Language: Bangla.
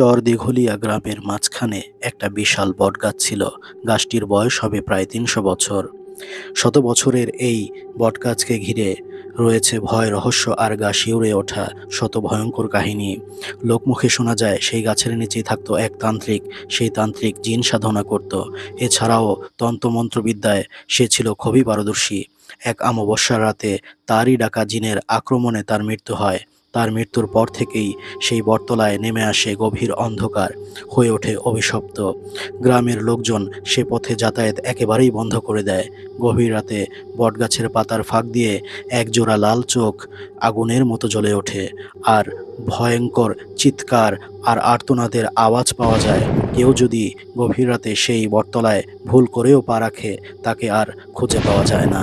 চর দীঘলিয়া গ্রামের মাঝখানে একটা বিশাল বটগাছ ছিল। গাছটির বয়স হবে প্রায় তিনশো বছর। শত বছরের এই বটগাছকে ঘিরে রয়েছে ভয়, রহস্য আর গা শিউরে ওঠা শত ভয়ঙ্কর কাহিনী। লোকমুখে শোনা যায়, সেই গাছের নিচেই থাকতো এক তান্ত্রিক। সেই তান্ত্রিক জিন সাধনা করত। এছাড়াও তন্ত্রমন্ত্রবিদ্যায় সে ছিল খুবই পারদর্শী। এক অমাবস্যার রাতে তারই ডাকা জিনের আক্রমণে তার মৃত্যু হয়। তার মৃত্যুর পর থেকেই সেই বটতলায় নেমে আসে গভীর অন্ধকার, হয়ে ওঠে অভিশপ্ত। গ্রামের লোকজন সে পথে যাতায়াত একেবারেই বন্ধ করে দেয়। গভীর রাতে বটগাছের পাতার ফাঁক দিয়ে এক জোড়া লাল চোখ আগুনের মতো জ্বলে ওঠে। আর ভয়ঙ্কর চিৎকার আর আর্তনাদের আওয়াজ পাওয়া যায়। কেউ যদি গভীর রাতে সেই বটতলায় ভুল করেও পা রাখে, তাকে আর খুঁজে পাওয়া যায় না।